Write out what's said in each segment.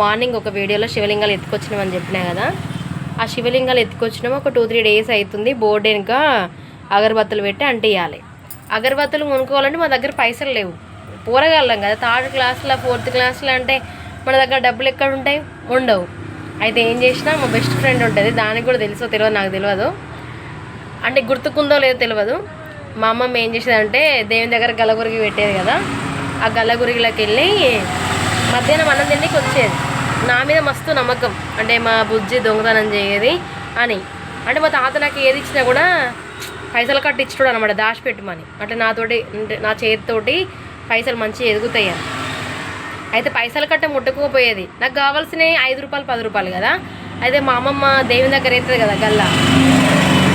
Morning ఒక వీడియోలో శివలింగాలు ఎత్తుకొచ్చినామని చెప్పినా కదా. ఆ శివలింగాలు ఎత్తుకొచ్చినాము. ఒక టూ త్రీ డేస్ అవుతుంది బోర్డు వెనుక అగరబత్తులు పెట్టి అంటేయాలి అగరబత్తులు కొనుక్కోవాలంటే మా దగ్గర పైసలు లేవు. పోరగాళ్ళం కదా. థర్డ్ క్లాస్లో ఫోర్త్ క్లాస్లో అంటే మన దగ్గర డబ్బులు ఎక్కడ ఉంటాయి? ఉండవు. అయితే ఏం చేసినా మా బెస్ట్ ఫ్రెండ్ ఉంటుంది. దానికి కూడా తెలుసో తెలియదు నాకు తెలియదు. అంటే గుర్తుకుందో లేదో తెలియదు. మా అమ్మమ్మ ఏం చేసేదంటే దేవుని దగ్గర గల్లగురికి పెట్టేది కదా. ఆ గల్లగురిలోకి వెళ్ళి మధ్యాహ్నం అన్నం తిండికి వచ్చేది. నా మీద మస్తు నమ్మకం. అంటే మా బుజ్జి దొంగతనం చేయేది అని. అంటే మా తాత నాకు ఏది ఇచ్చినా కూడా పైసలు కట్టి ఇచ్చుడు అనమాట దాచిపెట్టుమని. అంటే నాతోటి అంటే నా చేతితోటి పైసలు మంచిగా ఎదుగుతాయి అయితే పైసలు కట్ట ముట్టుకోపోయేది. నాకు కావాల్సినవి ఐదు రూపాయలు పది రూపాయలు కదా. అయితే మా అమ్మమ్మ దేవుని దగ్గర అవుతుంది కదా గల్లా.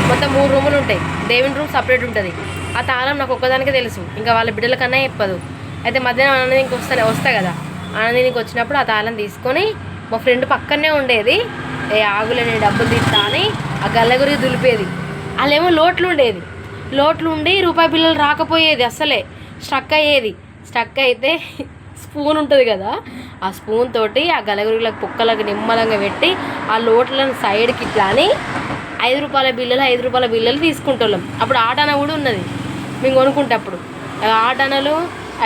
మొత్తం మూడు రూములు ఉంటాయి. దేవుని రూమ్ సపరేట్ ఉంటుంది. ఆ తాళం నాకు ఒక్కదానికే తెలుసు. ఇంకా వాళ్ళ బిడ్డల కన్నా చెప్పదు. అయితే మధ్యాహ్నం ఆనందానికి వస్తా వస్తా కదా. ఆనందినికి వచ్చినప్పుడు ఆ తాళం తీసుకొని మా ఫ్రెండ్ పక్కనే ఉండేది. ఏ ఆగులే నేను డబ్బులు తీస్తా అని ఆ గల్ల దులిపేది. వాళ్ళేమో లోట్లు ఉండేది. లోట్లు ఉండి రూపాయి బిల్లలు రాకపోయేది అస్సలే. స్ట్రక్ అయ్యేది. స్ట్రక్ అయితే స్పూన్ ఉంటుంది కదా. ఆ స్పూన్ తోటి ఆ గలగురికి పుక్కలకు నిమ్మలంగా పెట్టి ఆ లోట్లను సైడ్కి ఇట్లా అని ఐదు రూపాయల బిల్లలు ఐదు రూపాయల బిల్లలు తీసుకుంటాం అప్పుడు ఆటన కూడా ఉన్నది. మేము కొనుక్కుంటప్పుడు. ఆ ఆటానలు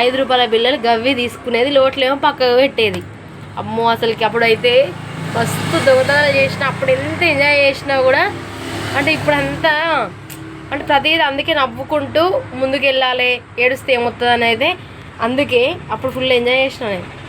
ఐదు రూపాయల బిల్లలు గవ్వి తీసుకునేది లోట్లేమో పక్కకు పెట్టేది. అమ్మో అసలుకి అప్పుడైతే మస్తు దొంగతనాలు చేసిన అప్పుడు ఎంత ఎంజాయ్ చేసినా కూడా అంటే ఇప్పుడు అంతా అంటే ప్రతిదీ అందుకే నవ్వుకుంటూ ముందుకెళ్ళాలి ఏడుస్తే ఏమవుతుంది అనేది అందుకే అప్పుడు ఫుల్ ఎంజాయ్ చేసిన నేను.